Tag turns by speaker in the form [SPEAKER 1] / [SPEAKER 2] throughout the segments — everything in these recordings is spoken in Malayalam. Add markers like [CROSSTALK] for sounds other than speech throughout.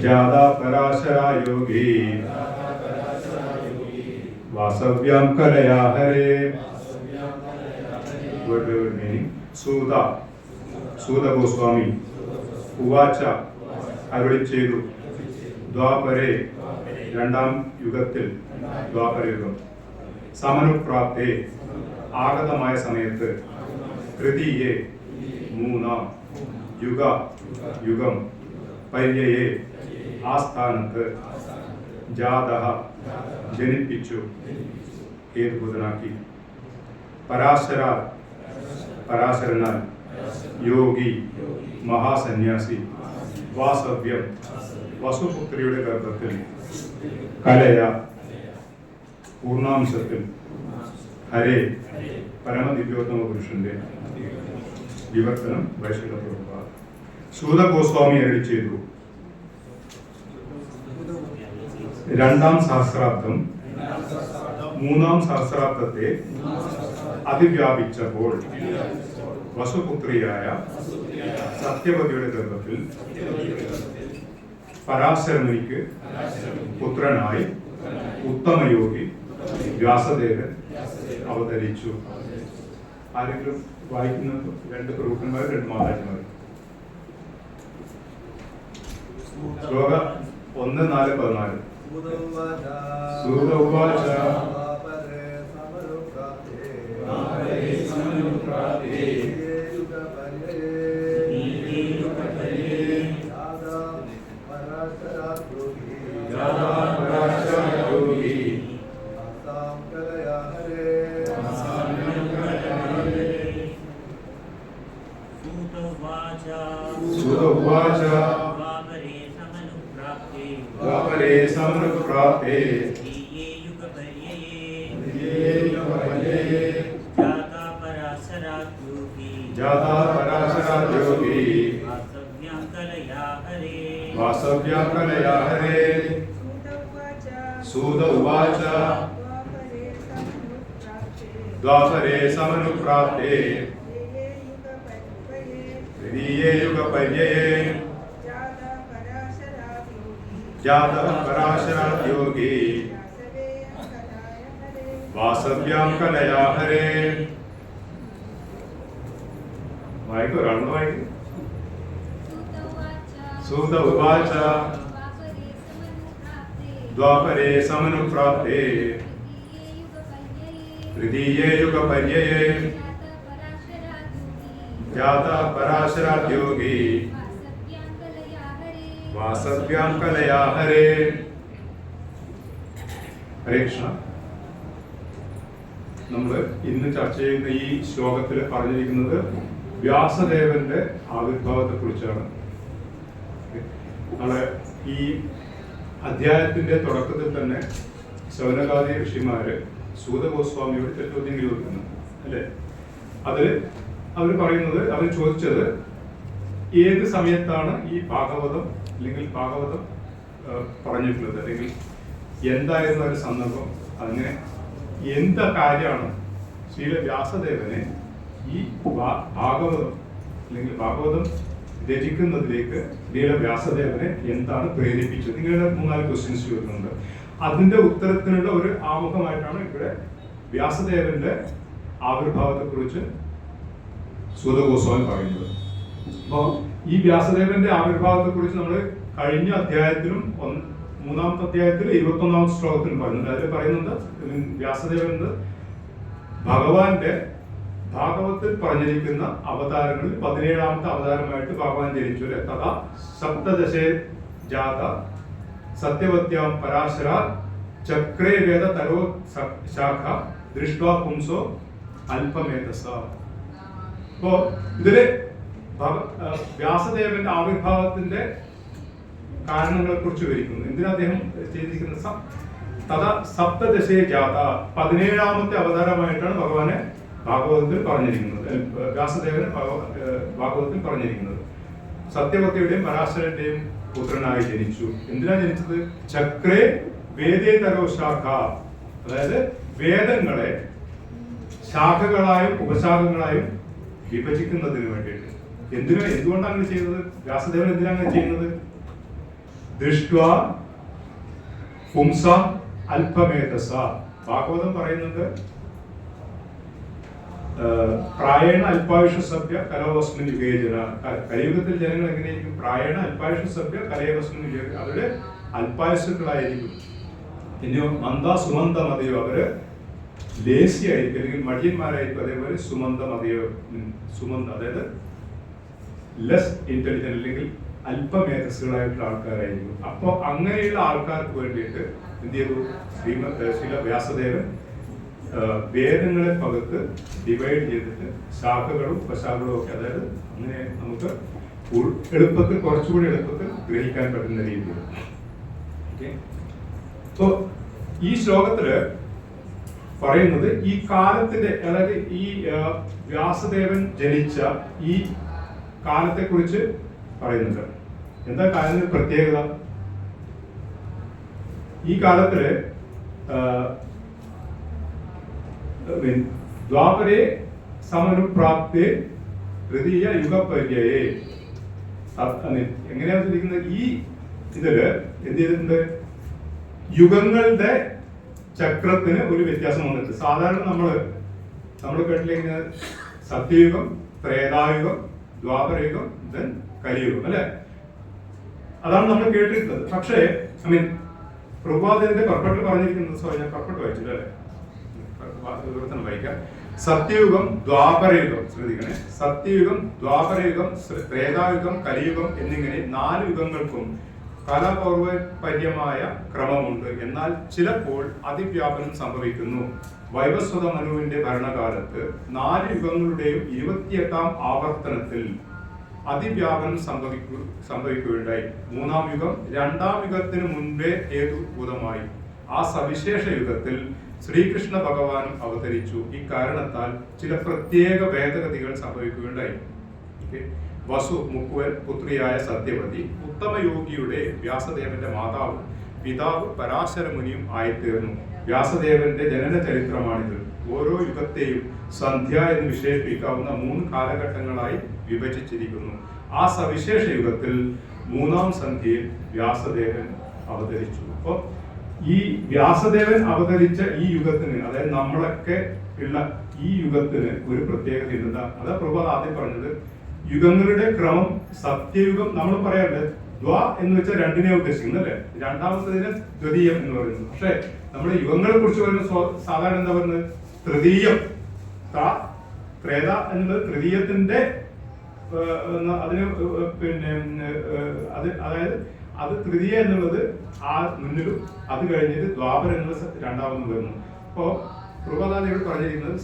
[SPEAKER 1] जाता पराशरा योगी वासव्यां कलया हरे word by word meaning സൂത സൂത Goswami ഉവാച്ച അരുളി ചെയ്തു ദ്വാപരെ രണ്ടാം യുഗത്തിൽ ദ്വാപരയുഗം സമനുപ്രാപ്തേ ആഗതമായ സമയത്ത് തൃതീയെ മൂന്നാം യുഗ യുഗം പര്യയെ ആ സ്ഥാനത്ത് ജാത ജനിപ്പിച്ചു ഹേതുബുധനാക്കി പരാശര പരാശരനാൽ യോഗി മഹാസന്യാസി വാസവ്യം വസുപുത്രിയുടെ ഗർഭത്തിൽ കലയ പൂർണാംശത്തിൽ ഹരേ പരമദിവ്യോത്തമ പുരുഷന്റെ വിവർത്തനം വൈശിക സൂത ഗോസ്വാമി അരളി ചെയ്തു. രണ്ടാം സഹസ്രാബ്ദം. മൂന്നാം സഹസ്രാബ്ദത്തെ അതിവ്യാപിച്ചപ്പോൾ വസുപുത്രിയായ സത്യവതിയുടെ ഗർഭത്തിൽ പരാശരമുനിക്ക് പുത്രനായി ഉത്തമയോഗി വ്യാസദേവൻ അവതരിച്ചു. ആരെങ്കിലും വായിക്കുന്ന രണ്ട് പ്രഭുക്കന്മാർ രണ്ട് മഹാരാജന്മാർ ശ്ലോക ഒന്ന് നാല് പതിനാല്. സൂത ഉവാച
[SPEAKER 2] समनुप्राप्ते तृतीये युगपर्यये जातः पराशरात् योगी वासव्यां कलया हरे।
[SPEAKER 1] वायको राणवायको
[SPEAKER 3] सूत उवाच। द्वापरे समनुप्राप्ते।
[SPEAKER 1] द्वापरे समनुप्राप्ते
[SPEAKER 4] तृतीये युगपर्यये
[SPEAKER 1] तृतीये युगपर्यये
[SPEAKER 4] जातः पराशरात् योगी
[SPEAKER 1] जातः पराशरात् योगी
[SPEAKER 4] वासव्यां
[SPEAKER 1] വാസവ്യാം
[SPEAKER 4] कलया हरे
[SPEAKER 1] കലയാ ഹരേ ഹരേ കൃഷ്ണ നമ്മൾ ഇന്ന് ചർച്ച ചെയ്യുന്ന ഈ ശ്ലോകത്തിൽ പറഞ്ഞിരിക്കുന്നത് വ്യാസദേവന്റെ ആവിർഭാവത്തെ കുറിച്ചാണ് നമ്മളെ ഈ അധ്യായത്തിന്റെ തുടക്കത്തിൽ തന്നെ ശൗനകാദി ഋഷിമാര് സൂതഗോസ്വാമിയോട് ചോദ്യങ്ങൾ ചോദിക്കുന്നു അല്ലേ? അത് അവർ പറയുന്നത് അവർ ചോദിച്ചത് ഏത് സമയത്താണ് ഈ ഭാഗവതം അല്ലെങ്കിൽ ഭാഗവതം പറഞ്ഞിട്ടുള്ളത്? അല്ലെങ്കിൽ എന്തായിരുന്നു ഒരു സന്ദർഭം? അങ്ങനെ എന്താ കാര്യമാണ് ശ്രീല വ്യാസദേവനെ ഈ ഭാഗവതം അല്ലെങ്കിൽ ഭാഗവതം രചിക്കുന്നതിലേക്ക് ശ്രീല വ്യാസദേവനെ എന്താണ് പ്രേരിപ്പിച്ചത്? ഇങ്ങനെ മൂന്നാൽ ക്വസ്റ്റ്യൻസ് ചോദിക്കുന്നുണ്ട്. അതിന്റെ ഉത്തരത്തിനുള്ള ഒരു ആമുഖമായിട്ടാണ് ഇവിടെ വ്യാസദേവന്റെ ആവിർഭാവത്തെ കുറിച്ച് സൂതഗോസ്വാമി പറയുന്നത്. അപ്പോൾ ഈ വ്യാസദേവന്റെ ആവിർഭാവത്തെ കുറിച്ച് നമ്മൾ കഴിഞ്ഞ അധ്യായത്തിലും മൂന്നാമത്തെ അധ്യായത്തിൽ ഇരുപത്തി ഒന്നാമത്തെ ശ്ലോകത്തിലും പറയുന്നുണ്ട്. അതിൽ പറയുന്നുണ്ട് വ്യാസദേവൻ ഭഗവാന്റെ ഭാഗവത്തിൽ പറഞ്ഞിരിക്കുന്ന അവതാരങ്ങളിൽ പതിനേഴാമത്തെ അവതാരമായിട്ട് ഭഗവാൻ ജനിച്ചു അല്ലെ തഥാ സപ്തദശേ ജാത സത്യവത്യാം പരാശര ചക്രേ വേദ തരോ ശാഖ ദൃഷ്ട്വാ പുംസോ അല്പമേധസ അപ്പോ ഇതിൽ വ്യാസദേവന്റെ ആവിർഭാവത്തിന്റെ കാരണങ്ങളെ കുറിച്ച് വിവരിക്കുന്നു. എന്തിനാ അദ്ദേഹം ചെയ്തിരിക്കുന്നത്? സ- തഥാ സപ്തദശേ ജാത. പതിനേഴാമത്തെ അവതാരമായിട്ടാണ് ഭഗവാനെ ഭാഗവതത്തിൽ പറഞ്ഞിരിക്കുന്നത്. വ്യാസദേവന് ഭാഗവതത്തിൽ പറഞ്ഞിരിക്കുന്നത്. സത്യവതിയുടെയും പരാശരന്റെയും പുത്രനായി ജനിച്ചു. എന്തിനാ ജനിച്ചത്? ചക്രേ വേദേതരോ ശാഖ. അതായത് വേദങ്ങളെ ശാഖകളായും ഉപശാഖകളായും വിഭജിക്കുന്നതിന് വേണ്ടിയിട്ട്. എന്തിനാ? എന്തുകൊണ്ടാണ് അങ്ങനെ ചെയ്യുന്നത്? വ്യാസദേവൻ എന്തിനാ അങ്ങനെ ചെയ്യുന്നത്? ദൃഷ്ട പുംസ അല്പമേധസ. ഭാഗവതം പറയുന്നത് ഏഹ്, പ്രായണ അല്പായുഷ സഭ്യ കലോവസ്മിൻ വിവേചന. കലയുഗത്തിൽ ജനങ്ങൾ എങ്ങനെയായിരിക്കും? പ്രായണ അല്പായുഷ സഭ്യ കലയവസ്മിൻ വിവേചന. അവർ അല്പായുസുകളായിരിക്കും ഇനിയോ മന്ദ സുമന്ത മതിയോ അവർ ലേസി ആയിരിക്കും അല്ലെങ്കിൽ മടിയന്മാരായിരിക്കും അതേപോലെ സുമന്ത മതിയോ സുമന്ത അതായത് ലെസ് ഇന്റലിജന്റ് അല്ലെങ്കിൽ അല്പമേധസ്സുകളായിട്ടുള്ള ആൾക്കാരായിരിക്കും. അപ്പോൾ അങ്ങനെയുള്ള ആൾക്കാർക്ക് വേണ്ടിയിട്ട് എന്ത് ചെയ്തു? ശ്രീമ ശ്രീല വ്യാസദേവൻ വേദങ്ങളെ പകുത്ത് ഡിവൈഡ് ചെയ്തിട്ട് ശാഖകളും ഉപശാഖകളും ഒക്കെ അതായത് അങ്ങനെ നമുക്ക് എളുപ്പത്തിൽ കുറച്ചുകൂടി എളുപ്പത്തിൽ ഗ്രഹിക്കാൻ പറ്റുന്ന രീതിയിൽ. ഓക്കെ ഈ ശ്ലോകത്തിൽ പറയുന്നത് ഈ കാലത്തിന്റെ അതായത് ഈ വ്യാസദേവൻ ജനിച്ച ഈ കാലത്തെ കുറിച്ച് പറയുന്നുണ്ട്. എന്താ കാലത്തിന്റെ പ്രത്യേകത? ഈ കാലത്തിൽ ദ്വാപരെ സമനുപ്രാപ്തി തൃതീയ യുഗപര്യയെ എങ്ങനെയാണ് ചോദിക്കുന്നത്? ഈ ഇതിൽ എന്ത് ചെയ്തിട്ടുണ്ട്? യുഗങ്ങളുടെ ചക്രത്തിന് ഒരു വ്യത്യാസം വന്നിട്ട് സാധാരണ നമ്മൾ നമ്മൾ കേട്ടില്ലെങ്കിൽ സത്യയുഗം ത്രേതായുഗം ദ്വാപരയുഗം ദെൻ കലിയുഗം അല്ലെ? അതാണ് നമ്മൾ കേട്ടിട്ടുള്ളത്. പക്ഷേ ഐ മീൻ പ്രഭാതന്റെ പെർഫെക്റ്റ് പറഞ്ഞിരിക്കുന്നത് സോ ഞാൻ പർപ്പട്ട് വായിച്ചില്ല അല്ലെ? വിവർത്തനം വായിക്കാം. സത്യയുഗം ദ്വാപരയുഗം ശ്രദ്ധിക്കണേ സത്യയുഗം ദ്വാപരയുഗം ത്രേതായുഗം കലിയുഗം എന്നിങ്ങനെ നാല് യുഗങ്ങൾക്കും കാലപൗർവപര്യമായ ക്രമമുണ്ട്. എന്നാൽ ചിലപ്പോൾ അതിവ്യാപനം സംഭവിക്കുന്നു. വൈവസ്വത മനുവിന്റെ ഭരണകാലത്ത് നാല് യുഗങ്ങളുടെയും ഇരുപത്തിയെട്ടാം ആവർത്തനത്തിൽ അതിവ്യാപനം സംഭവിക്കു സംഭവിക്കുകയുണ്ടായി. മൂന്നാം യുഗം രണ്ടാം യുഗത്തിന് മുൻപേ ഹേതുഭൂതമായി ആ സവിശേഷ യുഗത്തിൽ ശ്രീകൃഷ്ണ ഭഗവാനും അവതരിച്ചു. ഈ കാരണത്താൽ ചില പ്രത്യേക ഭേദഗതികൾ സംഭവിക്കുകയുണ്ടായി. വസു മുക്കുവൻ പുത്രിയായ സത്യവതി ഉത്തമയോഗിയുടെ വ്യാസദേവന്റെ മാതാവും പിതാവ് പരാശരമുനിയും ആയിത്തീർന്നു. വ്യാസദേവന്റെ ജനന ചരിത്രമാണിത്. ഓരോ യുഗത്തെയും സന്ധ്യ എന്ന് വിശേഷിപ്പിക്കാവുന്ന മൂന്ന് കാലഘട്ടങ്ങളായി വിഭജിച്ചിരിക്കുന്നു. ആ സവിശേഷ യുഗത്തിൽ മൂന്നാം സന്ധ്യയിൽ വ്യാസദേവൻ അവതരിച്ചു. അപ്പൊ ഈ വ്യാസദേവൻ അവതരിച്ച ഈ യുഗത്തിന് അതായത് നമ്മളൊക്കെ ഉള്ള ഈ യുഗത്തിന് ഒരു പ്രത്യേകത ഉണ്ട് അതാ പ്രഭു ആദ്യം പറഞ്ഞത്. യുഗങ്ങളുടെ ക്രമം സത്യയുഗം നമ്മൾ പറയാറുണ്ട് ദ്വാ എന്ന് വെച്ചാൽ രണ്ടിനെ ഉദ്ദേശിക്കുന്നു അല്ലെ? രണ്ടാമത്തതിന് ദ്വിതീയം എന്ന് പറയുന്നത്. പക്ഷേ നമ്മുടെ യുഗങ്ങളെ കുറിച്ച് പറയുന്ന സാധാരണ എന്താ പറയുന്നത്? തൃതീയം ത്രേത എന്നത് തൃതീയത്തിന്റെ അതിന് പിന്നെ അത് അതായത് അത് തൃതീയ എന്നുള്ളത് ആ മുന്നിലും അത് കഴിഞ്ഞിട്ട് എന്നുള്ളത് രണ്ടാമതും വരുന്നു. അപ്പോ പ്രഭതാദേവി പറഞ്ഞിരിക്കുന്നത്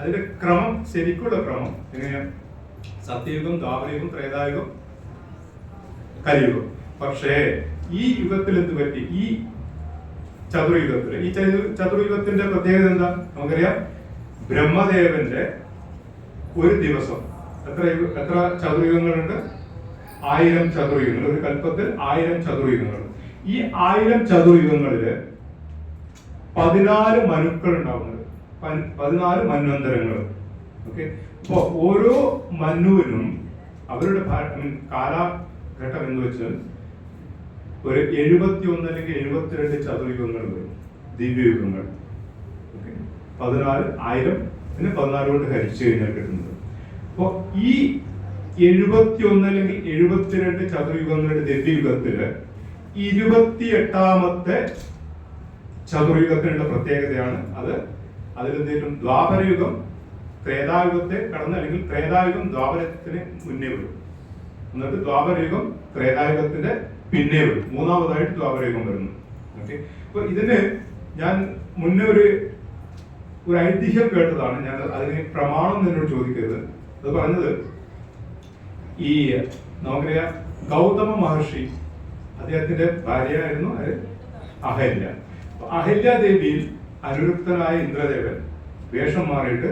[SPEAKER 1] അതിന്റെ ക്രമം ശരിക്കുള്ള ക്രമം എങ്ങനെയാ? സത്യയുഗം ദ്വാപരയുഗം ത്രേതായുഗം കലിയുഗം. പക്ഷേ ഈ യുഗത്തിൽ എന്ത് പറ്റി? ഈ ചതുർയുഗത്തിൽ. ഈ ചതു- ചതുർയുഗത്തിന്റെ പ്രത്യേകത എന്താ? നമുക്കറിയാം. ബ്രഹ്മദേവന്റെ ഒരു ദിവസം. എത്ര എത്ര ചതുർയുഗങ്ങളുണ്ട്? ആയിരം ചതുരയുഗങ്ങൾ ഒരു കൽപ്പത്തിൽ ആയിരം ചതുരയുഗങ്ങൾ. ഈ ആയിരം ചതുരയുഗങ്ങളിൽ പതിനാല് മനുക്കൾ ഉണ്ടാവുന്നത്. പതിനാല് മന്വന്തരങ്ങൾ. ഓക്കെ? അപ്പോ ഓരോ മന്നുവിനും അവരുടെ കാലഘട്ടം എന്ന് വെച്ചാൽ ഒരു എഴുപത്തി ഒന്ന് അല്ലെങ്കിൽ എഴുപത്തിരണ്ട് ചതുരയുഗങ്ങൾ വരും. ദിവ്യയുഗങ്ങൾ. ഓക്കെ? പതിനാല് ആയിരം പിന്നെ പതിനാല് കൊണ്ട് ഹരിച്ചു കഴിഞ്ഞാൽ കിട്ടുന്നത്. അപ്പോ ഈ എഴുപത്തി ഒന്ന് അല്ലെങ്കിൽ എഴുപത്തിരണ്ട് ചതുർയുഗങ്ങളുടെ ദിവ്യയുഗത്തിൽ ഇരുപത്തിയെട്ടാമത്തെ ചതുർയുഗത്തിനുള്ള പ്രത്യേകതയാണ് അത്. അതിലെന്തേലും ദ്വാപരയുഗം ത്രേതായുഗത്തെ കടന്ന് അല്ലെങ്കിൽ ത്രേതായുഗം ദ്വാപരത്തിന് മുന്നേ വരും. എന്നിട്ട് ദ്വാപരയുഗം ത്രേതായുഗത്തിന്റെ പിന്നെ വരും. മൂന്നാമതായിട്ട് ദ്വാപരയുഗം വരുന്നു. ഓക്കെ? അപ്പൊ ഇതിന് ഞാൻ മുന്നേ ഒരു ഒരു ഐതിഹ്യം കേട്ടതാണ്. ഞാൻ അതിന് പ്രമാണം എന്നോട് ചോദിക്കരുത്. അത് പറഞ്ഞത് ഈ നമുക്കറിയാം ഗൗതമ മഹർഷി അദ്ദേഹത്തിന്റെ ഭാര്യയായിരുന്നു അത് അഹല്യ. അഹല്യാദേവിയിൽ അനുരുക്തനായ ഇന്ദ്രദേവൻ വേഷം മാറിയിട്ട്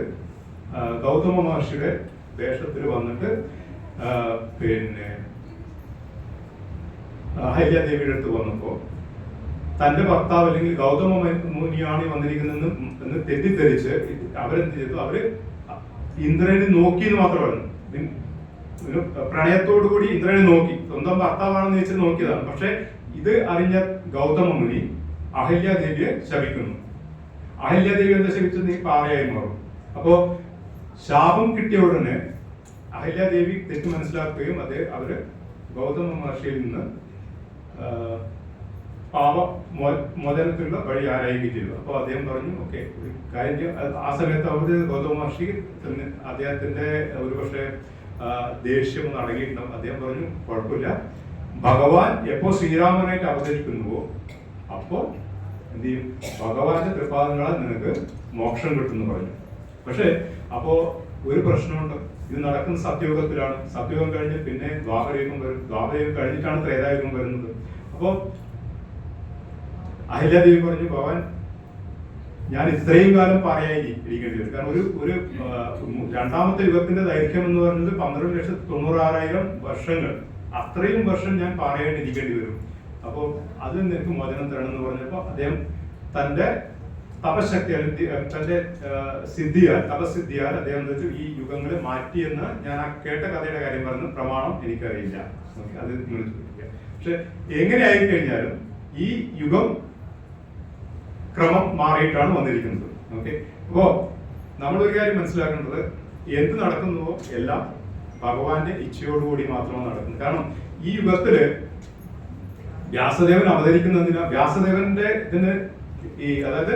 [SPEAKER 1] ഗൗതമ മഹർഷിയുടെ വേഷത്തിൽ വന്നിട്ട് പിന്നെ അഹല്യാദേവിയുടെ അടുത്ത് വന്നപ്പോൾ തന്റെ ഭർത്താവ് അല്ലെങ്കിൽ ഗൗതമ മുനിയാണ് വന്നിരിക്കുന്നതെന്ന് എന്ന് തെറ്റിദ്ധരിച്ച് അവരെന്ത് ചെയ്തു? അവർ ഇന്ദ്രനെ നോക്കി എന്ന് മാത്രമാണ് പ്രണയത്തോടു കൂടി ഇന്ദ്രനെ നോക്കി. സ്വന്തം ഭർത്താവാണെന്ന് വെച്ച് നോക്കിയതാണ്. പക്ഷെ ഇത് അറിഞ്ഞ ഗൗതമ മുനി അഹല്യാദേവിയെ ശപിക്കുന്നു. അഹല്യാദേവി എന്താ ശപിച്ചത് നീ പാറയായി മാറും അപ്പോ ശാപം കിട്ടിയ ഉടനെ അഹല്യാദേവി തെറ്റ് മനസ്സിലാക്കുകയും അത് അവർ ഗൗതമ മഹർഷിയിൽ നിന്ന് പാപ മോചനത്തിനുള്ള വഴി ആരായുകയും ചെയ്തു. അപ്പോൾ അദ്ദേഹം പറഞ്ഞു ഓക്കെ ഒരു കാര്യം ചെയ്യാം." അത് ആ സമയത്ത് അവർ ഗൗതമ മഹർഷി അദ്ദേഹത്തിന്റെ ഒരു പക്ഷേ ദേഷ്യം ഒന്ന് അടങ്ങിയിട്ടുണ്ടാവും. അദ്ദേഹം പറഞ്ഞു കുഴപ്പമില്ല. ഭഗവാൻ എപ്പോ ശ്രീരാമനായിട്ട് അവതരിക്കുന്നുവോ അപ്പോൾ എന്ത് ചെയ്യും? ഭഗവാന്റെ തൃപ്പാദങ്ങളാൽ നിനക്ക് മോക്ഷം കിട്ടുമെന്ന് പറഞ്ഞു. പക്ഷേ അപ്പോ ഒരു പ്രശ്നമുണ്ട്. ഇത് നടക്കുന്ന സത്യയുഗത്തിലാണ് സത്യയുഗം കഴിഞ്ഞ് പിന്നെ ദ്വാപരയുഗം വരും. ദ്വാപരയുഗം കഴിഞ്ഞിട്ടാണ് ത്രേതായുഗം വരുന്നത്. അപ്പോ അഹില്യാദേവി പറഞ്ഞു ഭഗവാൻ ഞാൻ ഇത്രയും കാലം പറയായി ഇരിക്കേണ്ടി വരും. കാരണം ഒരു ഒരു രണ്ടാമത്തെ യുഗത്തിന്റെ ദൈർഘ്യം എന്ന് പറയുന്നത് പന്ത്രണ്ട് ലക്ഷത്തി തൊണ്ണൂറായിരം വർഷങ്ങൾ. അത്രയും വർഷം ഞാൻ പറയേണ്ടിയിരിക്കേണ്ടി വരും. അപ്പോൾ അത് നിനക്ക് മോചനം തരണം എന്ന് പറഞ്ഞപ്പോൾ അദ്ദേഹം തന്റെ തപശക്തി അല്ലെങ്കിൽ തന്റെ സിദ്ധിയാൽ തപസിദ്ധിയാൽ അദ്ദേഹം എന്താ വെച്ചു? ഈ യുഗങ്ങളെ മാറ്റിയെന്ന് ഞാൻ ആ കേട്ട കഥയുടെ കാര്യം പറഞ്ഞു പ്രമാണം എനിക്കറിയില്ല. അത് നിങ്ങൾ ചോദിക്കുക. പക്ഷെ എങ്ങനെയായി കഴിഞ്ഞാലും ഈ യുഗം ക്രമം മാറിയിട്ടാണ് വന്നിരിക്കുന്നത്. ഓക്കെ അപ്പോ നമ്മളൊരു കാര്യം മനസ്സിലാക്കേണ്ടത് എന്ത് നടക്കുന്നുവോ എല്ലാം ഭഗവാന്റെ ഇച്ഛയോടുകൂടി മാത്രമാണ് നടക്കുന്നത്. കാരണം ഈ യുഗത്തിൽ വ്യാസദേവൻ അവതരിക്കുന്നതിന് വ്യാസദേവന്റെ ഇതിന് ഈ അതായത്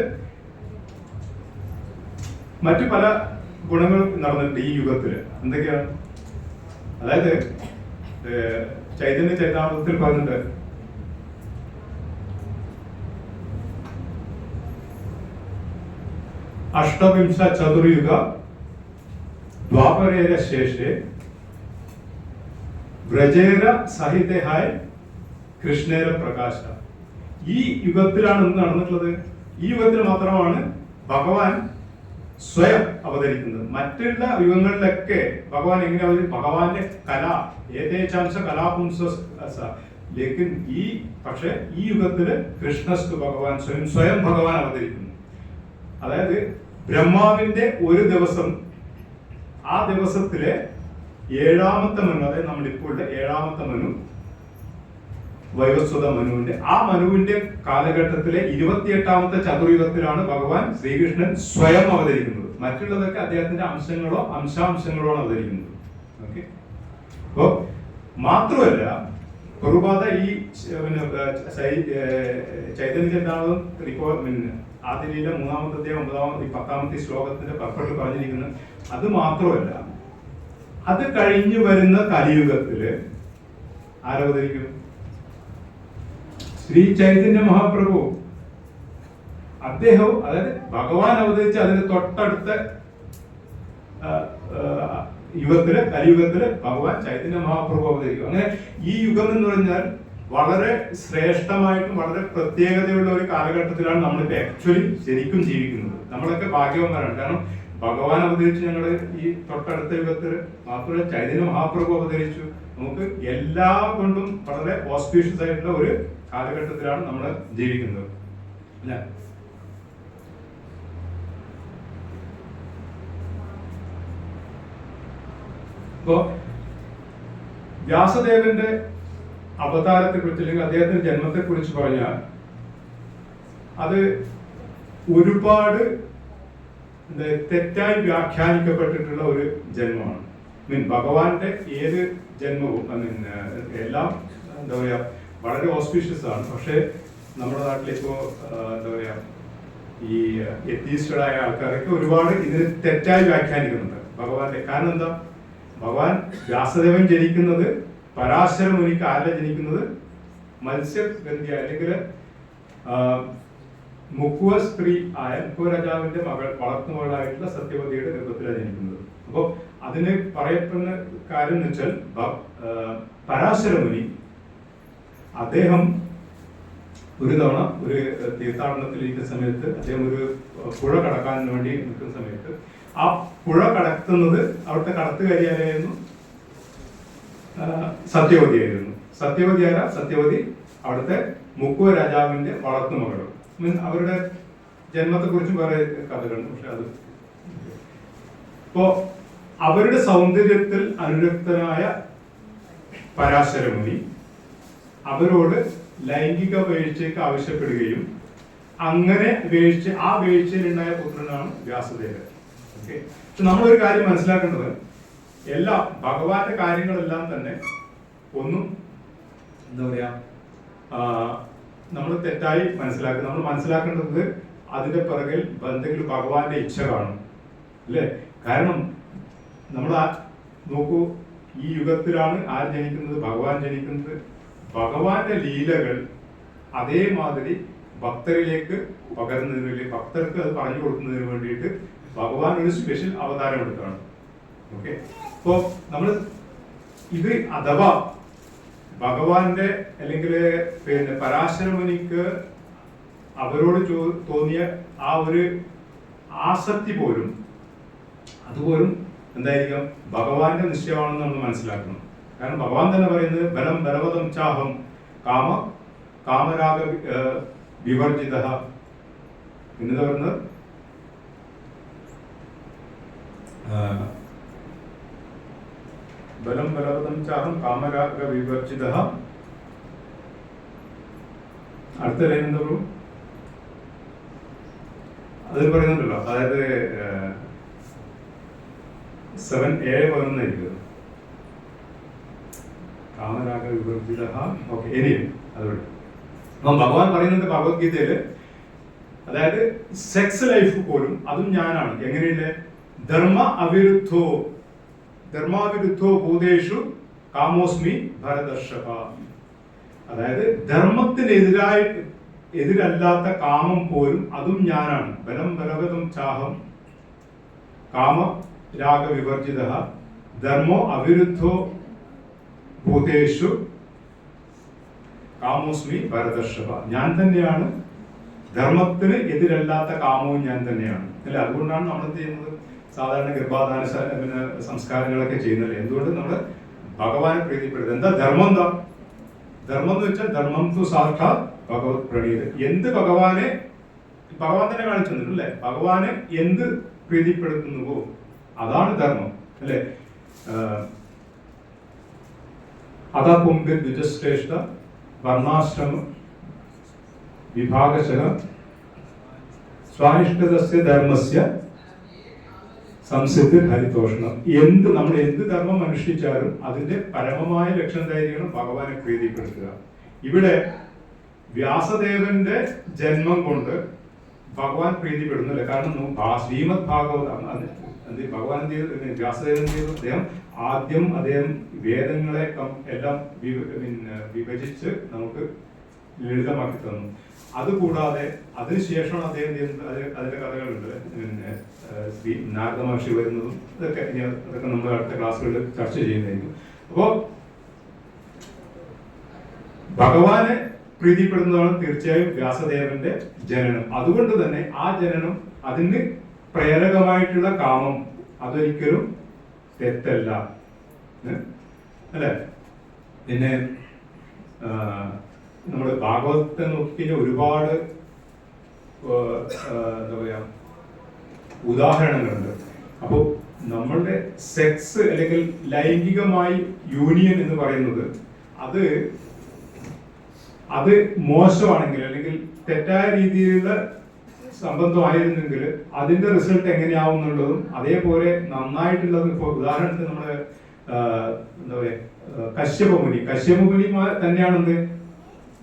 [SPEAKER 1] മറ്റു പല ഗുണങ്ങൾ നടന്നിട്ടുണ്ട് ഈ യുഗത്തിൽ. എന്തൊക്കെയാണ്? അതായത് ചൈതന്യ ചരിതാമൃതത്തിൽ പറഞ്ഞിട്ടുണ്ട് അഷ്ടവിംശ ചതുർയുഗ ദ്വാപരേര ശേഷേ വ്രജേര സഹിതഹായ കൃഷ്ണേര പ്രകാശ. ഈ യുഗത്തിലാണ് എന്ത് നടന്നിട്ടുള്ളത്. ഈ യുഗത്തിൽ മാത്രമാണ് ഭഗവാൻ സ്വയം അവതരിക്കുന്നത്. മറ്റുള്ള യുഗങ്ങളിലൊക്കെ ഭഗവാൻ എങ്ങനെ അവതരി ഭഗവാന്റെ കല ഏതേശാംശ കലാപുംസ ലേക്കിൻ ഈ പക്ഷെ ഈ യുഗത്തിൽ കൃഷ്ണസ്തു ഭഗവാൻ സ്വയം സ്വയം ഭഗവാൻ അവതരിക്കുന്നു. അതായത് ബ്രഹ്മാവിന്റെ ഒരു ദിവസം ആ ദിവസത്തിലെ ഏഴാമത്തെ മനു അതായത് നമ്മുടെ ഇപ്പോഴത്തെ ഏഴാമത്തെ മനു വൈവസ്വത മനുവിന്റെ ആ മനുവിന്റെ കാലഘട്ടത്തിലെ ഇരുപത്തിയെട്ടാമത്തെ ചതുർയുഗത്തിലാണ് ഭഗവാൻ ശ്രീകൃഷ്ണൻ സ്വയം അവതരിക്കുന്നത്. മറ്റുള്ളതൊക്കെ അദ്ദേഹത്തിന്റെ അംശങ്ങളോ അംശാംശങ്ങളോ ആണ് അവതരിക്കുന്നത്. ഓക്കെ അപ്പോ മാത്രമല്ല കുറുപാത ഈ പിന്നെ ചൈതന്യ ചരിതാമൃതം റിപ്പോ പിന്നെ ആദ്യയിലെ മൂന്നാമത്തെ ഒമ്പതാമത്തെ പത്താമത്തെ ശ്ലോകത്തിന്റെ പർപ്പട്ട് പറഞ്ഞിരിക്കുന്നത് അത് മാത്രമല്ല അത് കഴിഞ്ഞു വരുന്ന കലിയുഗത്തിൽ ആരവതരിക്കും ശ്രീ ചൈതന്യ മഹാപ്രഭു. അദ്ദേഹവും അതായത് ഭഗവാൻ അവതരിച്ച് അതിന് തൊട്ടടുത്ത ആ, ആ, യുഗത്തിൽ കലിയുഗത്തിൽ ഭഗവാൻ ചൈതന്യ മഹാപ്രഭു അവതരിക്കും. അങ്ങനെ ഈ യുഗം എന്ന് പറഞ്ഞാൽ വളരെ ശ്രേഷ്ഠമായിട്ടും വളരെ പ്രത്യേകതയുള്ള ഒരു കാലഘട്ടത്തിലാണ് നമ്മളിപ്പോ ആക്ച്വലി ശരിക്കും ജീവിക്കുന്നത്. നമ്മളൊക്കെ ഭാഗ്യവന്മാരാണ്. കാരണം ഭഗവാൻ അവതരിച്ച് ഞങ്ങൾ ഈ തൊട്ടടുത്ത യുഗത്തിൽ മാത്രമല്ല ചൈതന്യ മഹാപ്രഭു അവതരിച്ചു നമുക്ക് എല്ലാ കൊണ്ടും വളരെ ഓസ്പീഷ്യസ് ആയിട്ടുള്ള ഒരു കാലഘട്ടത്തിലാണ് നമ്മൾ ജീവിക്കുന്നത്. അല്ല? ഇപ്പോ വ്യാസദേവന്റെ അവതാരത്തെ കുറിച്ച് അല്ലെങ്കിൽ അദ്ദേഹത്തിന്റെ ജന്മത്തെ കുറിച്ച് പറഞ്ഞാൽ അത് ഒരുപാട് തെറ്റായി വ്യാഖ്യാനിക്കപ്പെട്ടിട്ടുള്ള ഒരു ജന്മമാണ്. മീൻ ഭഗവാന്റെ ഏത് ജന്മവും എല്ലാം എന്താ പറയാ വളരെ ഓസ്പീഷ്യസ് ആണ്. പക്ഷെ നമ്മുടെ നാട്ടിലിപ്പോ എന്താ പറയാ ഈ എത്തീസ്റ്റഡായ ആൾക്കാരൊക്കെ ഒരുപാട് ഇതിന് തെറ്റായി വ്യാഖ്യാനിക്കുന്നുണ്ട്. ഭഗവാന്റെ കാരണം എന്താ? ഭഗവാൻ വ്യാസദേവൻ ജനിക്കുന്നത് പരാശര മുനിക്ക് ആരല്ല ജനിക്കുന്നത്? മത്സ്യഗന്ധി അല്ലെങ്കിൽ മുക്കുവ സ്ത്രീ ആയ മുക്കുവ രാജാവിന്റെ മകൾ വളർത്തു മകളായിട്ടുള്ള സത്യവതിയുടെ ഗർഭത്തിലാണ് ജനിക്കുന്നത്. അപ്പോൾ അതിന് പറയപ്പെടുന്ന കാര്യം എന്ന് വെച്ചാൽ ഭ- ആ, പരാശര മുനി അദ്ദേഹം ഒരു തവണ ഒരു തീർത്ഥാടനത്തിൽ ഇരിക്കുന്ന സമയത്ത് അദ്ദേഹം ഒരു പുഴ കടക്കാൻ വേണ്ടി നിൽക്കുന്ന സമയത്ത് ആ പുഴ കടത്തുന്നത് അവിടുത്തെ കടത്തുകാരിയായിരുന്നു സത്യവതിയായിരുന്നു സത്യവതി ആരാ? സത്യവതി അവിടുത്തെ മുക്കുവ രാജാവിന്റെ വളർത്തുമകൾ മീൻ അവരുടെ ജന്മത്തെ കുറിച്ച് വേറെ കഥകളുണ്ട് പക്ഷെ അത് ഇപ്പോ അവരുടെ സൗന്ദര്യത്തിൽ അനുരക്തനായ പരാശരമുനി അവരോട് ലൈംഗിക വീഴ്ചയ്ക്ക് ആവശ്യപ്പെടുകയും അങ്ങനെ വീഴ്ച ആ വീഴ്ചയിലുണ്ടായ പുത്രനാണ് വ്യാസദേവൻ. ഓക്കെ? നമ്മളൊരു കാര്യം മനസ്സിലാക്കേണ്ടത് എല്ലാ ഭഗവാന്റെ കാര്യങ്ങളെല്ലാം തന്നെ ഒന്നും എന്താ പറയാ നമ്മൾ തെറ്റായി മനസ്സിലാക്കുക. നമ്മൾ മനസ്സിലാക്കേണ്ടത് അതിന്റെ പിറകിൽ എന്തെങ്കിലും ഭഗവാന്റെ ഇച്ഛ കാണും അല്ലേ? കാരണം നമ്മൾ നോക്കൂ ഈ യുഗത്തിലാണ് ആര് ജനിക്കുന്നത്? ഭഗവാൻ ജനിക്കുന്നത്. ഭഗവാന്റെ ലീലകൾ അതേമാതിരി ഭക്തരിലേക്ക് പകരുന്നതിന് വേണ്ടി ഭക്തർക്ക് അത് പറഞ്ഞു കൊടുക്കുന്നതിന് വേണ്ടിയിട്ട് ഭഗവാൻ ഒരു സ്പെഷ്യൽ അവതാരം എടുക്കുകയാണ് ഓക്കെ അപ്പോ നമ്മൾ ഇത് അഥവാ ഭഗവാന്റെ അല്ലെങ്കിൽ പിന്നെ പരാശരമുനിക്ക് അവരോട് തോന്നിയ ആ ഒരു ആസക്തി പോലും അതുപോലും എന്തായിരിക്കും? ഭഗവാന്റെ നിശ്ചയമാണെന്ന് നമ്മൾ മനസ്സിലാക്കണം. കാരണം ഭഗവാൻ തന്നെ പറയുന്നത് ബലം ബലവതം ചാഹം കാമ കാമരാഗ വിവർജിത. എന്നത് പറയുന്നത്? ബലം ബലവതം ചാഹം കാമരാഗ വിവർജിത. അടുത്ത ലൈൻ എന്താ പറയും അതിൽ പറയുന്നുണ്ടല്ലോ. അതായത് സെവൻ ഏഴ് പതിനൊന്നായിരിക്കും കാമരാഗ വിവർജിത. ഓക്കെ ഇനിയും അതുകൊണ്ട് അപ്പം ഭഗവാൻ പറയുന്നുണ്ട് ഭഗവത്ഗീതയിൽ അതായത് സെക്സ് ലൈഫ് പോലും അതും ഞാനാണ്. എങ്ങനെയുള്ള ധർമ്മ അവിരുദ്ധോ ധർമാവിരുദ്ധോ ഭൂതേഷു കാമോസ്മി ഭരതർഷഭ. അതായത് ധർമ്മത്തിനെതിരായി എതിരല്ലാത്ത കാമം പോലും അതും ഞാനാണ്. ബലം ബലവതം ചാഹം കാമ രാഗ വിവർജിത ധർമ്മോ അവിരുദ്ധോ ഭൂതേഷു കാമോസ്മി ഭരതർഷഭ. ഞാൻ തന്നെയാണ്. ധർമ്മത്തിന് എതിരല്ലാത്ത കാമവും ഞാൻ തന്നെയാണ്. അല്ലെ? അതുകൊണ്ടാണ് നമ്മൾ ചെയ്യുന്നത്? സാധാരണ ഗർഭാധാന പിന്നെ സംസ്കാരങ്ങളൊക്കെ ചെയ്യുന്നില്ല? എന്തുകൊണ്ട് നമ്മൾ ഭഗവാനെ പ്രീതിപ്പെടുന്നത് എന്താ ധർമ്മം എന്താ? ധർമ്മം എന്ന് വെച്ചാൽ ധർമ്മം തു സാക്ഷാത് ഭഗവത് പ്രണീത് എന്ത് ഭഗവാനെ ഭഗവാൻ തന്നെ കാണിച്ചു തന്നിട്ടുണ്ട് അല്ലേ? ഭഗവാനെ എന്ത് പ്രീതിപ്പെടുത്തുന്നുവോ? അതാണ് ധർമ്മം അല്ലേ? അതാ പുമ്പിൽ ദ്വിജശ്രേഷ്ഠ വർണാശ്രമ വിഭാഗശഃ സ്വാനിഷ്ഠിതസ്യ ധർമ്മസ്യ സംസിദ്ധി ഹരിതോഷണം. എന്ത് നമ്മൾ എന്ത് ധർമ്മം അനുഷ്ഠിച്ചാലും അതിന്റെ പരമമായ ലക്ഷ്യം എന്തായിരിക്കണം ഭഗവാനെ പ്രീതിപ്പെടുത്തുക. ഇവിടെ വ്യാസദേവന്റെ ജന്മം കൊണ്ട് ഭഗവാൻ പ്രീതിപ്പെടുന്നില്ല. കാരണം ശ്രീമദ് ഭാഗവതം അത്. ഭഗവാൻ വ്യാസദേവൻ അദ്ദേഹം ആദ്യം അദ്ദേഹം വേദങ്ങളെ എല്ലാം വിഭജിച്ച് നമുക്ക് ലളിതമാക്കി തന്നു. അതുകൂടാതെ അതിനുശേഷമാണ് അദ്ദേഹം അതിന്റെ കഥകളുണ്ട്. ശ്രീ നാരദ മഹർഷി വരുന്നതും ഇതൊക്കെ അതൊക്കെ നമ്മൾ അടുത്ത ക്ലാസ്സുകളിൽ ചർച്ച ചെയ്യുന്നതായിരിക്കും. അപ്പോ ഭഗവാനെ പ്രീതിപ്പെടുന്നതാണ് തീർച്ചയായും വ്യാസദേവന്റെ ജനനം. അതുകൊണ്ട് തന്നെ ആ ജനനം അതിന് പ്രേരകമായിട്ടുള്ള കാമം അതൊരിക്കലും തെറ്റല്ല? അല്ലേ? പിന്നെ നമ്മൾ ഭാഗവതത്തെ നോക്കിക്കഴിഞ്ഞാൽ ഒരുപാട് എന്താ പറയാ ഉദാഹരണങ്ങളുണ്ട്. അപ്പോൾ നമ്മളുടെ സെക്സ് അല്ലെങ്കിൽ ലൈംഗികമായി യൂണിയൻ എന്ന് പറയുന്നത് അത് അത് മോശമാണെങ്കിൽ അല്ലെങ്കിൽ തെറ്റായ രീതിയിലുള്ള സംബന്ധമായിരുന്നെങ്കിൽ അതിന്റെ റിസൾട്ട് എങ്ങനെയാവും എന്നുള്ളതും അതേപോലെ നന്നായിട്ടുള്ളത് ഇപ്പോൾ ഉദാഹരണത്തിന് നമ്മുടെ എന്താ പറയുക കശ്യപമുനി കശ്യപമുനി മാ- തന്നെയാണെന്ത്?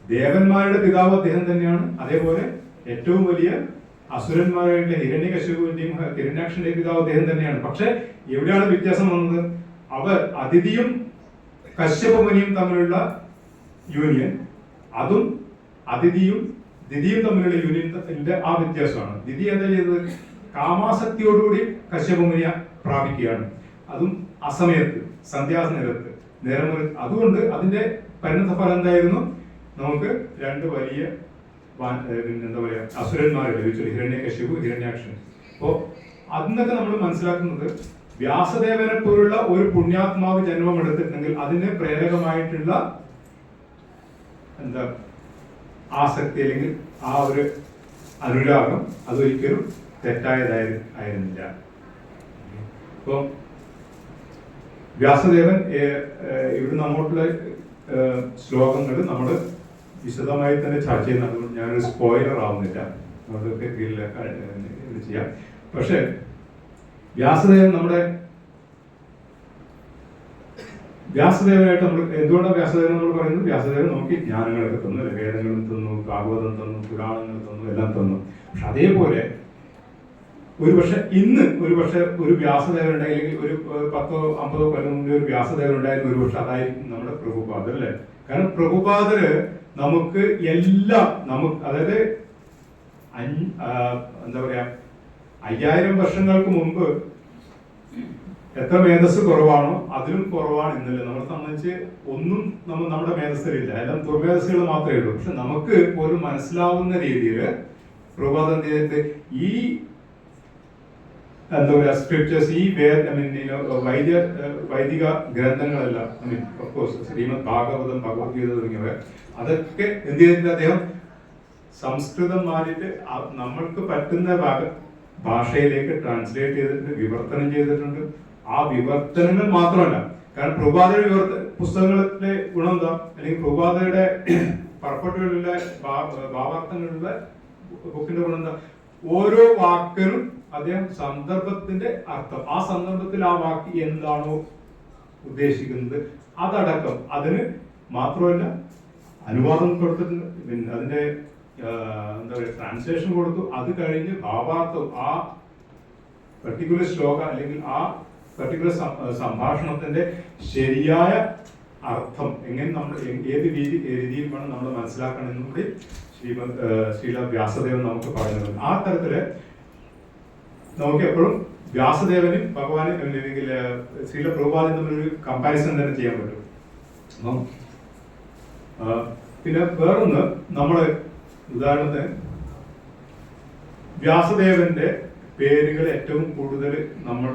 [SPEAKER 1] ദേവന്മാരുടെ പിതാവ് അദ്ദേഹം തന്നെയാണ്. അതേപോലെ ഏറ്റവും വലിയ അസുരന്മാരായിട്ടുള്ള ഹിരണ്യകശുവിന്റെയും ഹിരണ്യാക്ഷന്റെ പിതാവ് അദ്ദേഹം തന്നെയാണ്. പക്ഷെ എവിടെയാണ് വ്യത്യാസം വന്നത്? അവർ അതിഥിയും കശ്യപമുനിയും തമ്മിലുള്ള യൂണിയൻ അതും അതിഥിയും ദിതിയും തമ്മിലുള്ള യൂണിയന്റെ ആ വ്യത്യാസമാണ്. ദിതി എന്താ ചെയ്തത്? കാമാസക്തിയോടുകൂടി കശ്യപമുനിയെ പ്രാപിക്കുകയാണ്. അതും അസമയത്ത് സന്ധ്യാസനേരത്ത് നേരം അതുകൊണ്ട് അതിന്റെ പരിണത ഫലം എന്തായിരുന്നു? നമുക്ക് രണ്ട് വലിയ എന്താ പറയുക അസുരന്മാരെ ലഭിച്ചു ഹിരണ്യകശിപു ഹിരണ്യാക്ഷൻ. അപ്പോ അതിന്നൊക്കെ നമ്മൾ മനസ്സിലാക്കുന്നത് വ്യാസദേവനെ പോലുള്ള ഒരു പുണ്യാത്മാവ് ജന്മം എടുത്തിട്ടുണ്ടെങ്കിൽ അതിന് പ്രേരകമായിട്ടുള്ള എന്താ ആസക്തി അല്ലെങ്കിൽ ആ ഒരു അനുരാഗം അതൊരിക്കലും തെറ്റായതായി ആയിരുന്നില്ല. അപ്പോൾ വ്യാസദേവൻ ഇവിടുന്ന് അങ്ങോട്ടുള്ള ശ്ലോകങ്ങൾ നമ്മൾ വിശദമായി തന്നെ ചർച്ച ചെയ്യുന്ന ഞാനൊരു സ്പോയിലർ ആവുന്നില്ല. അതൊക്കെ ചെയ്യാം. പക്ഷേ വ്യാസദേവൻ നമ്മുടെ വ്യാസദേവനായിട്ട് നമ്മൾ എന്തുകൊണ്ടാണ് വ്യാസദേവൻ നമ്മൾ പറയുന്നത്? വ്യാസദേവൻ നോക്കി ജ്ഞാനങ്ങളൊക്കെ തന്നു വേദങ്ങളും തന്നു ഭാഗവതം തന്നു പുരാണങ്ങൾ തന്നു എല്ലാം തന്നു. പക്ഷെ അതേപോലെ ഒരു പക്ഷെ ഇന്ന് ഒരു പക്ഷെ ഒരു വ്യാസദേവൻ ഉണ്ടായില്ലെങ്കിൽ ഒരു പത്തോ അമ്പതോ കൊല്ലം മുന്നേ ഒരു വ്യാസദേവൻ ഉണ്ടായിരുന്നു ഒരു പക്ഷെ അതായിരിക്കും നമ്മുടെ പ്രഭുപാദർ അല്ലേ? കാരണം പ്രഭുപാദര് നമുക്ക് എല്ലാം നമുക്ക് അതായത് എന്താ പറയാ അയ്യായിരം വർഷങ്ങൾക്ക് മുമ്പ് എത്ര മേധസ് കുറവാണോ അതിലും കുറവാണ് ഇന്നലെ. നമ്മളെ സംബന്ധിച്ച് ഒന്നും നമ്മൾ നമ്മുടെ മേധസ്സിലില്ല. എല്ലാം ദുർമേധസ്സുകൾ മാത്രമേ ഉള്ളൂ. പക്ഷെ നമുക്ക് പോലും മനസ്സിലാവുന്ന രീതിയിൽ പ്രഭാതം ഈ എന്താ പറയാ സ്ക്രിപ്റ്റേഴ്സ് ഈ വേദ ഐ മീൻ വൈദ്യ വൈദിക ഗ്രന്ഥങ്ങളെല്ലാം I mean of course Srimad Bhagavatam Bhagavad Gita തുടങ്ങിയവ. അതൊക്കെ എന്ത് ചെയ്തിട്ടുണ്ട് അദ്ദേഹം? സംസ്കൃതം മാറിയിട്ട് നമ്മൾക്ക് പറ്റുന്ന ഭാഗ ഭാഷയിലേക്ക് ട്രാൻസ്ലേറ്റ് ചെയ്തിട്ട് വിവർത്തനം ചെയ്തിട്ടുണ്ട്. ആ വിവർത്തനങ്ങൾ മാത്രമല്ല കാരണം പ്രഭാതയുടെ വിവർത്ത പുസ്തകങ്ങളുടെ ഗുണം എന്താ? അല്ലെങ്കിൽ പ്രഭാതയുടെ [CLEARS THROAT] പർപ്പട്ടുകളിലെ ഭാവാർത്ഥങ്ങളിലെ ബുക്കിന്റെ ഗുണം എന്താ? ഓരോ വാക്കിനും അദ്ദേഹം സന്ദർഭത്തിന്റെ അർത്ഥം. ആ സന്ദർഭത്തിൽ ആ വാക്ക് എന്താണോ ഉദ്ദേശിക്കുന്നത് അതടക്കം അതിന് മാത്രമല്ല അനുവാദം കൊടുത്തിട്ടുണ്ട്. പിന്നെ അതിന്റെ എന്താ പറയുക ട്രാൻസ്ലേഷൻ കൊടുത്തു. അത് കഴിഞ്ഞ് ഭാവാർത്ഥം ആ പെർട്ടിക്കുലർ ശ്ലോക അല്ലെങ്കിൽ ആ പെർട്ടിക്കുലർ സംഭാഷണത്തിന്റെ ശരിയായ അർത്ഥം എങ്ങനെ നമ്മൾ ഏത് രീതി രീതിയിൽ വേണം നമ്മൾ മനസ്സിലാക്കണം എന്നും കൂടി ശ്രീമദ് ശ്രീല വ്യാസദേവൻ നമുക്ക് പറഞ്ഞു ആ തരത്തിൽ നമുക്ക് എപ്പോഴും വ്യാസദേവനും ഭഗവാനും അല്ലെങ്കിൽ ശ്രീല പ്രഭുപാദനും തമ്മിലൊരു കമ്പാരിസൺ തന്നെ ചെയ്യാൻ പറ്റും. അപ്പം പിന്നെ വേറൊന്ന് നമ്മൾ ഉദാഹരണത്തിന് വ്യാസദേവന്റെ പേരുകൾ ഏറ്റവും കൂടുതൽ നമ്മൾ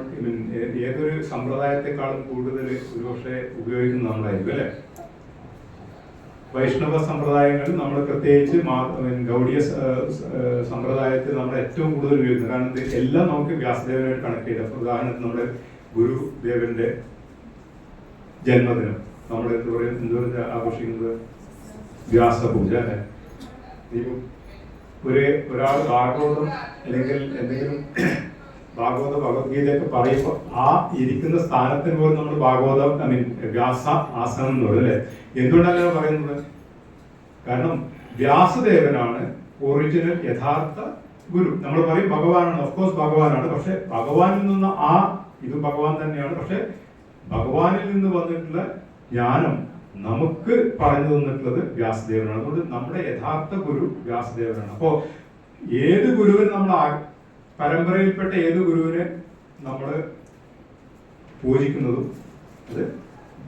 [SPEAKER 1] ഏതൊരു സമ്പ്രദായത്തെക്കാളും കൂടുതൽ ഒരുപക്ഷെ ഉപയോഗിക്കുന്നത് നമ്മളായിരിക്കും അല്ലെ? വൈഷ്ണവ സമ്പ്രദായങ്ങളിൽ നമ്മൾ പ്രത്യേകിച്ച് ഗൗഡിയ സമ്പ്രദായത്തിൽ നമ്മൾ ഏറ്റവും കൂടുതൽ ഉപയോഗിക്കുന്നത്. കാരണം എല്ലാം നമുക്ക് വ്യാസദേവനായിട്ട് കണക്ട് ചെയ്ത. ഉദാഹരണത്തിന് നമ്മുടെ ഗുരുദേവന്റെ ജന്മദിനം. നമ്മൾ എന്ത് പറയും എന്തുകൊണ്ട് ആഘോഷിക്കുന്നത്? വ്യാസപൂജ അല്ലെ? ഒരു ഒരാൾ ആഘോഷം അല്ലെങ്കിൽ എന്തെങ്കിലും ഭാഗവത ഭഗവത്ഗീതയൊക്കെ പറയുമ്പോൾ ആ ഇരിക്കുന്ന സ്ഥാനത്തിന് പോലും നമ്മൾ ഭാഗവതം ഐ മീൻ വ്യാസ ആസനം എന്ന് പറയും അല്ലെ? എന്തുകൊണ്ടാണ് പറയുന്നത്? കാരണം വ്യാസദേവനാണ് ഒറിജിനൽ യഥാർത്ഥ ഗുരു. നമ്മൾ പറയും ഭഗവാനാണ് ഓഫ്കോഴ്സ് ഭഗവാനാണ്. പക്ഷെ ഭഗവാനിൽ നിന്ന് ആ ഇത് ഭഗവാൻ തന്നെയാണ്. പക്ഷെ ഭഗവാനിൽ നിന്ന് വന്നിട്ടുള്ള ജ്ഞാനം നമുക്ക് പറഞ്ഞു തന്നിട്ടുള്ളത് വ്യാസദേവനാണ്. അതുകൊണ്ട് നമ്മുടെ യഥാർത്ഥ ഗുരു വ്യാസദേവനാണ്. അപ്പോൾ ഏത് ഗുരുവിനെ നമ്മൾ പരമ്പരയിൽപ്പെട്ട ഏത് ഗുരുവിനെ നമ്മൾ പൂജിക്കുന്നതും അത്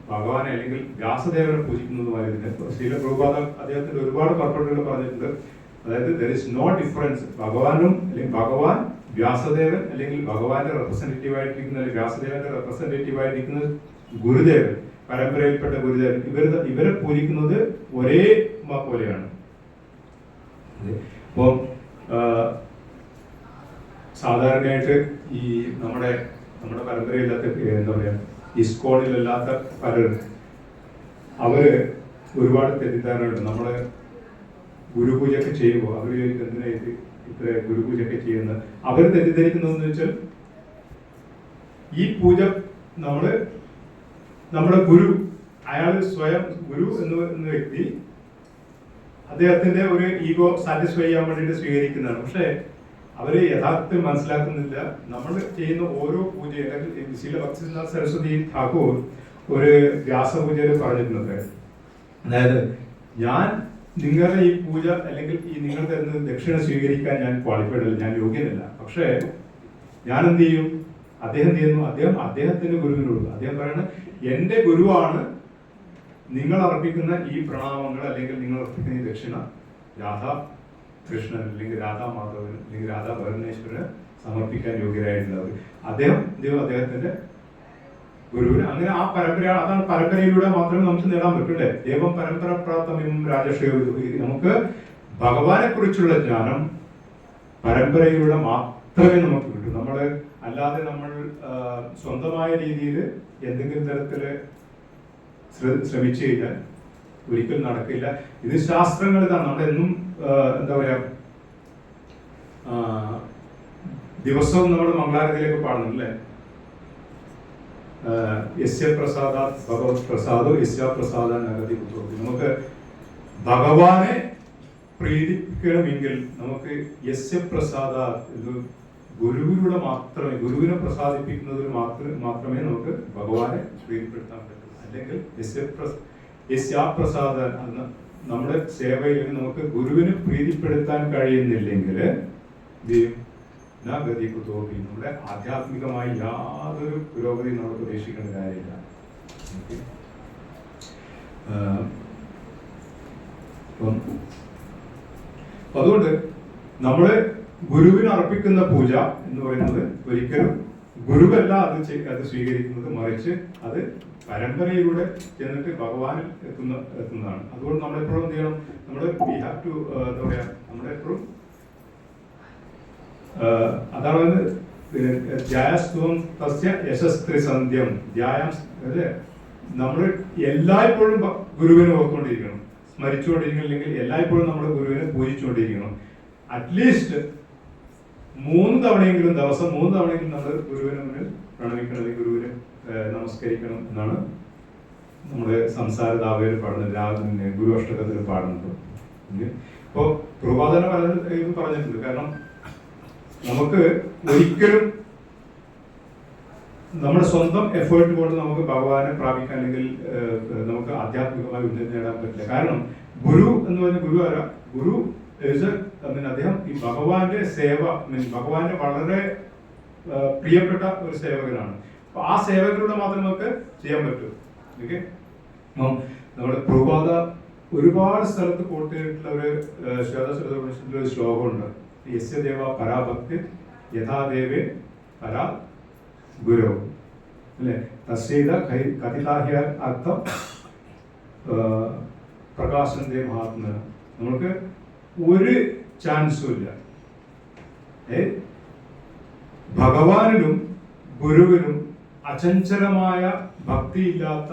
[SPEAKER 1] ഭഗവാനെ അല്ലെങ്കിൽ വ്യാസദേവനെ പൂജിക്കുന്നതുമായിരുന്നു ശീല പ്രഭുപാദ അദ്ദേഹത്തിന്റെ ഒരുപാട് പർപ്പട്ടുകൾ പറഞ്ഞിട്ടുണ്ട്. അതായത് ദർ ഇസ് നോ ഡിഫറൻസ് ഭഗവാനും അല്ലെങ്കിൽ ഭഗവാൻ വ്യാസദേവൻ അല്ലെങ്കിൽ ഭഗവാന്റെ റെപ്രസെന്റേറ്റീവ് ആയിട്ടിരിക്കുന്ന അല്ലെങ്കിൽ വ്യാസദേവന്റെ റെപ്രസെന്റേറ്റീവ് ആയിരിക്കുന്ന ഗുരുദേവൻ പരമ്പരയിൽപ്പെട്ട ഗുരുദേവൻ ഇവർ ഇവരെ പൂജിക്കുന്നത് ഒരേ പോലെയാണ്. അപ്പം ആ, സാധാരണയായിട്ട് ഈ നമ്മുടെ നമ്മുടെ പരമ്പരയില്ലാത്ത എന്താ പറയാ ഇസ്കോണിലല്ലാത്ത പലരും അവർ ഒരുപാട് തെറ്റിദ്ധാരണയുണ്ട് നമ്മൾ ഗുരുപൂജയൊക്കെ ചെയ്യുമ്പോൾ അവർ എന്തിനാ ഇത് ഇത്ര ഗുരുപൂജയൊക്കെ ചെയ്യുന്നത്? അവർ തെറ്റിദ്ധരിക്കുന്നതെന്ന് വെച്ചാൽ ഈ പൂജ നമ്മൾ നമ്മുടെ ഗുരു അയാൾ സ്വയം ഗുരു എന്ന് പറയുന്ന വ്യക്തി അദ്ദേഹത്തിന്റെ ഒരു ഈഗോ സാറ്റിസ്ഫൈ ചെയ്യാൻ വേണ്ടിയിട്ട് സ്വീകരിക്കുന്നതാണ്. പക്ഷേ അവർ യഥാർത്ഥത്തിൽ മനസ്സിലാക്കുന്നില്ല. നമ്മൾ ചെയ്യുന്ന ഓരോ പൂജ അല്ലെങ്കിൽ ശീല ഭക്തിനാഥ് സരസ്വതി ഠാക്കൂർ ഒരു വ്യാസപൂജയിൽ പറഞ്ഞിട്ടുണ്ട്. അതായത് ഞാൻ നിങ്ങളുടെ ഈ പൂജ അല്ലെങ്കിൽ ഈ നിങ്ങൾ ദക്ഷിണ സ്വീകരിക്കാൻ ഞാൻ ക്വാളിഫൈഡ് അല്ല ഞാൻ യോഗ്യനല്ല. പക്ഷേ ഞാൻ എന്ത് ചെയ്യും? അദ്ദേഹം ചെയ്യുന്നു? അദ്ദേഹം അദ്ദേഹത്തിന്റെ ഗുരുവിനോട് അദ്ദേഹം പറയുന്നത് എന്റെ ഗുരുവാണ് നിങ്ങൾ അർപ്പിക്കുന്ന ഈ പ്രണാമങ്ങൾ അല്ലെങ്കിൽ നിങ്ങൾ അർപ്പിക്കുന്ന ഈ ദക്ഷിണ രാധാ കൃഷ്ണൻ അല്ലെങ്കിൽ രാധാ മാധവൻ അല്ലെങ്കിൽ രാധാ ഭരണേശ്വരന് സമർപ്പിക്കാൻ യോഗ്യരായിട്ടുള്ളത്. അദ്ദേഹം ദൈവം അദ്ദേഹത്തിന്റെ ഗുരുവിന് അങ്ങനെ ആ പരമ്പര അതാണ് പരമ്പരയിലൂടെ മാത്രമേ നമുക്ക് നേടാൻ പറ്റൂലേ ദൈവം പരമ്പര പ്രാപ്തമെന്നും രാജശ്രീ നമുക്ക് ഭഗവാനെ കുറിച്ചുള്ള ജ്ഞാനം പരമ്പരയിലൂടെ മാത്രമേ നമുക്ക് കിട്ടൂ. നമ്മൾ അല്ലാതെ നമ്മൾ സ്വന്തമായ രീതിയിൽ എന്തെങ്കിലും തരത്തിൽ ശ്രമിച്ചു കഴിഞ്ഞാൽ ഒരിക്കലും നടക്കില്ല. ഇത് ശാസ്ത്രങ്ങൾ ഇതാണ്. നമ്മളെന്നും എന്താ പറയാ ദിവസവും നമ്മൾ മംഗളാരതിയിലേക്ക് പാടുന്നുണ്ടല്ലേ? യസ്യ പ്രസാദ ഭഗവത് പ്രസാദോ യസ്യ പ്രസാദ നഗതി പുത്രോതി. നമുക്ക് ഭഗവാനെ പ്രീതിക്കണമെങ്കിൽ നമുക്ക് യസ്യ പ്രസാദ ഇത് ഗുരുവിലൂടെ മാത്രമേ ഗുരുവിനെ പ്രസാദിപ്പിക്കുന്നതിൽ മാത്രം മാത്രമേ നമുക്ക് ഭഗവാനെ പ്രീതിപ്പെടുത്താൻ പറ്റൂ. അല്ലെങ്കിൽ യസ്യ പ്രസ- ആ പ്രസാദ നമ്മുടെ സേവയിൽ നമുക്ക് ഗുരുവിന് പ്രീതിപ്പെടുത്താൻ കഴിയുന്നില്ലെങ്കിൽ എന്ത് ചെയ്യും ന ഗതി കുതോപി നമ്മുടെ ആധ്യാത്മികമായി യാതൊരു പുരോഗതി നമ്മൾ പ്രതീക്ഷിക്കേണ്ട കാര്യമില്ല. അതുകൊണ്ട് നമ്മൾ ഗുരുവിന് അർപ്പിക്കുന്ന പൂജ എന്ന് പറയുന്നത് ഒരിക്കലും ഗുരുവല്ല അത് അത് സ്വീകരിക്കുന്നത് മറിച്ച് അത് പരമ്പരയിലൂടെ ചെന്നിട്ട് ഭഗവാനിൽ എത്തുന്ന എത്തുന്നതാണ്. അതുകൊണ്ട് നമ്മളെപ്പോഴും എന്ത് ചെയ്യണം? നമ്മൾ വി ഹാവ് ടു എന്താ പറയാ നമ്മളെപ്പോഴും അതാണ് ധ്യായസ്തുവം തസ്യ യശസ്ത്രി സന്ധ്യം. ധ്യായം അല്ലേ? നമ്മൾ എല്ലായ്പ്പോഴും ഗുരുവിനെ ഓർത്തുകൊണ്ടിരിക്കണം. സ്മരിച്ചുകൊണ്ടിരിക്കണം അല്ലെങ്കിൽ എല്ലായ്പ്പോഴും നമ്മൾ ഗുരുവിനെ പൂജിച്ചുകൊണ്ടിരിക്കണം. അറ്റ്ലീസ്റ്റ് മൂന്ന് തവണയെങ്കിലും ദിവസം മൂന്ന് തവണയെങ്കിലും നമ്മൾ ഗുരുവിനെ മുന്നിൽ പ്രണമിക്കണം ഗുരുവിനെ നമസ്കരിക്കണം എന്നാണ് നമ്മുടെ സംസാര ദാവയിൽ പാടുന്നത്. രാവിലെ ഗുരു അഷ്ടകത്തിൽ പാടുന്നത്. ഇപ്പോൾ പ്രഭാതന പല പറഞ്ഞിട്ടുണ്ട്. കാരണം നമുക്ക് ഒരിക്കലും നമ്മുടെ സ്വന്തം എഫേർട്ട് കൊണ്ട് നമുക്ക് ഭഗവാനെ പ്രാപിക്കാൻ അല്ലെങ്കിൽ നമുക്ക് ആധ്യാത്മികമായി ഉന്നതി നേടാൻ പറ്റില്ല. കാരണം ഗുരു എന്ന് പറഞ്ഞ ഗുരു ആരാ? ഗുരു അദ്ദേഹം ഈ ഭഗവാന്റെ സേവ മീൻസ് ഭഗവാന്റെ വളരെ പ്രിയപ്പെട്ട ഒരു സേവകനാണ്. അപ്പൊ ആ സേവകരുടെ മാത്രം നമുക്ക് ചെയ്യാൻ പറ്റും. ഓക്കെ നമ്മുടെ പ്രഭാത ഒരുപാട് സ്ഥലത്ത് കൊടുത്തിട്ടുള്ള ഒരു ശ്വേതശ്രുതപുരുഷത്തിന്റെ ഒരു ശ്ലോകമുണ്ട്. യസ്യ ദേവ പരാഭക്തി യഥാദേവേ പരാ ഗുരു. അല്ലേ? തസ്യത കഥിതാഹ്യ അർത്ഥം പ്രകാശന്റെ മഹാത്മ നമുക്ക് ഒരു ചാൻസും ഇല്ല ഭഗവാനിലും ഗുരുവിനും അചഞ്ചലമായ ഭക്തിയില്ലാത്ത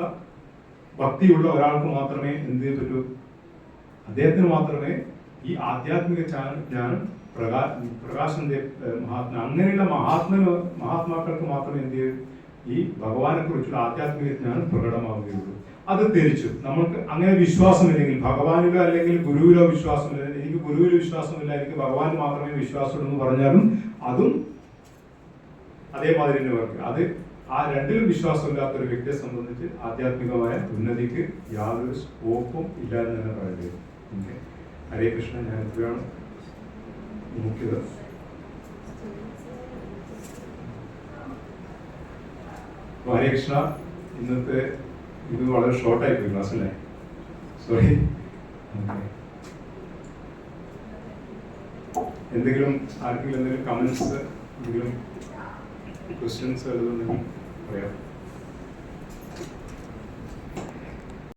[SPEAKER 1] ഭക്തിയുള്ള ഒരാൾക്ക് മാത്രമേ എന്ത് ചെയ്യാൻ പറ്റൂ? അദ്ദേഹത്തിന് മാത്രമേ ഈ ആധ്യാത്മിക ജ്ഞാനം പ്രകാ പ്രകാശന്റെ മഹാത്മ അങ്ങനെയുള്ള മഹാത്മ മഹാത്മാക്കൾക്ക് മാത്രമേ എന്ത് ചെയ്യൂ? ഈ ഭഗവാനെ കുറിച്ചുള്ള ആധ്യാത്മിക ജ്ഞാനം പ്രകടമാവുകയുള്ളൂ. അത് തിരിച്ചു നമ്മൾക്ക് അങ്ങനെ വിശ്വാസമില്ലെങ്കിൽ ഭഗവാനിലോ അല്ലെങ്കിൽ ഗുരുവിലോ വിശ്വാസമില്ല എനിക്ക് ഗുരുവിൽ വിശ്വാസമില്ല ഭഗവാൻ മാത്രമേ വിശ്വാസമുള്ളൂ എന്ന് പറഞ്ഞാലും അതും അതേമാതിരി തന്നെ വർക്ക് അത് ആ രണ്ടിലും വിശ്വാസമില്ലാത്ത ഒരു വ്യക്തിയെ സംബന്ധിച്ച് ആധ്യാത്മികമായ ഉന്നതിക്ക് യാതൊരു സ്കോപ്പും ഇല്ല എന്ന് തന്നെ പറയേണ്ടി ഓക്കെ. ഹരേ കൃഷ്ണ ഞാൻ നോക്കിയത്. അപ്പൊ ഹരേ കൃഷ്ണ ഇന്നത്തെ ഇത് വളരെ ഷോർട്ടായി പോയി ക്ലാസ് അല്ലേ? സോറി എന്തെങ്കിലും ആർക്കെങ്കിലും എന്തെങ്കിലും കമൻസ് എന്തെങ്കിലും ക്വസ്റ്റ്യൻസ് വല്ലതും പറയാം.